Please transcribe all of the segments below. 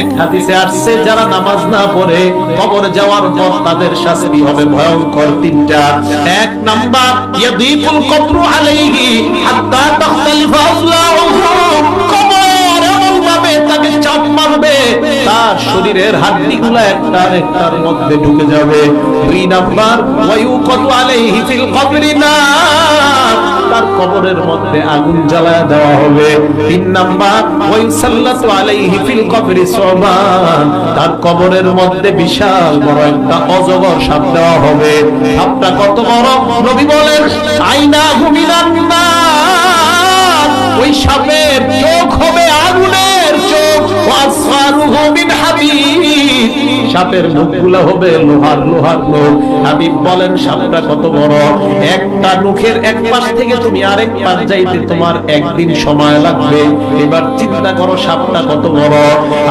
এক হাদিসে আসছে, যারা নামাজ না পড়ে কবর যাওয়ার পর তাদের শাস্তি হবে ভয়ঙ্কর তিনটা। এক নাম্বার ইয়াদিকুল কবরু আলাইহি হাত্তা তাখতালিফা তাকে মারবে, তার শরীরের হাড্ডিগুলো একটা একটার মধ্যে ঢুকে যাবে। দুই নাম্বার নার। তার কবরের মধ্যে আগুন দেওয়া হবে। তিন নাম্বার, ওয়াইসাল্লাতু আলাইহি ফিল কবরি সুবান তার কবরের মধ্যে বিশাল বড় একটা অজগর সাপ দেওয়া হবে। সাপটা কত বড়? নবী বলেন, আইনা ঘুমিনান নার। ওই সাপের চোখ হবে আগুনের চোখ। ওয়াসফারুহু মিন হাবিব। সাপের মুখগুলো হবে লোহার লোহার মুখ হাবিব বলেন, সাপটা কত বড়? একটা মুখের এক পাশ থেকে তুমি আরেক পাশ যাইতে তোমার একদিন সময় লাগবে। এবার চিন্তা করো, সাপটা কত বড়?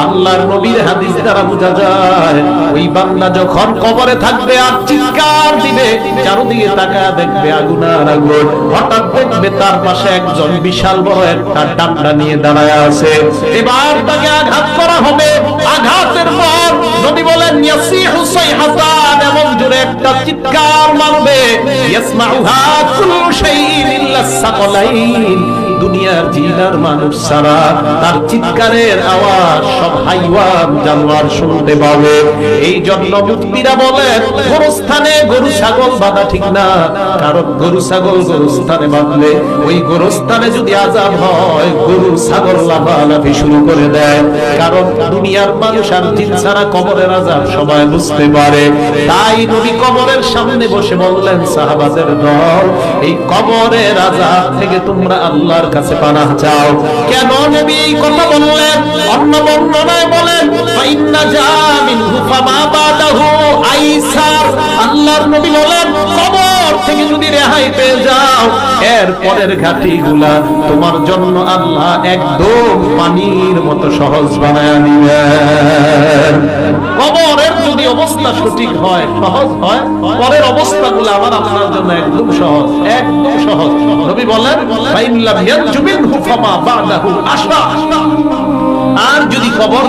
আল্লাহর নবীর হাদিস দ্বারা বোঝা যায়, ওই বান্দা যখন কবরে থাকবে আর চিৎকার দিবে, চারদিকে তাকা দেখবে আগুন আর আগুন। হঠাৎ দেখবে তার পাশে একজন বিশাল বড় একটা ডান্ডা নিয়ে দাঁড়ায় আছে। এবার তাকে আঘাত করা হবে। আঘাতের পর নবী বলেন এমন জোরে একটা চিৎকার মারবে। দুনিয়ার জিনার মানুষ সারা তার চিৎকারের আওয়াজ সব হাইওয়ান জানোয়ার শুনতে পাবে। এই জন্য মুক্তিরা বলেন গোরস্থানে গরু ছাগল বাঁধা ঠিক না। কারণ গরু ছাগল গোরস্থানে বাঁধলে ওই গোরস্থানে যদি আজাব হয়, গরু ছাগল লাফালাফি শুরু করে দেয়। কারণ দুনিয়ার মানুষ আর জিন ছাড়া কবরের আজাব সবাই বুঝতে পারে। তাই নবী কবরের সামনে বসে বললেন সাহাবাদের দল। এই কবরের আজাব থেকে তোমরা আল্লাহর কাছে পানাহ চাও। কেন নবী এই কথা বললেন? অন্য বর্ণনায় বলেন, ফাইন্না বাদাহু আইসার। আল্লাহর নবী বলেন, কবর থেকে যদি রেহাই পেয়ে যাও, এর পরের ঘাটিগুলা তোমার জন্য আল্লাহ একদম পানির মতো সহজ বানায় অবস্থা সঠিক হয়, সহজ হয়, পরের অবস্থাগুলো আমার আপনার জন্য একদম সহজ একদম সহজ। বলেন আশা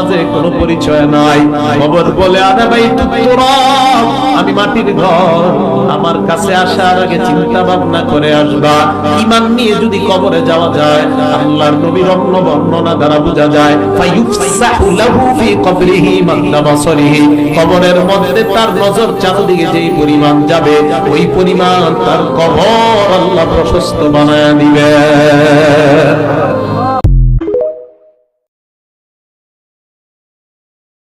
মাঝে কোনো পরিচয় নাই। খবর বলে আনা ভাই আমি মাটির ঘর। আমার কাছে আসার আগে চিন্তা ভাবনা করে আসবা। ইমান নিয়ে যদি কবরে যাওয়া যায়, আল্লাহর নবীর অন্য বর্ণনা দ্বারা বোঝা যায়, ফায়ুফসাহু লাহু ফি কবরিহি মাদ্দা বাসরিহি। কবরের মধ্যে তার নজর চারদিকে যেই পরিমাণ যাবে, ওই পরিমাণ তার কবর আল্লাহ প্রশস্ত বানায় দিবেন।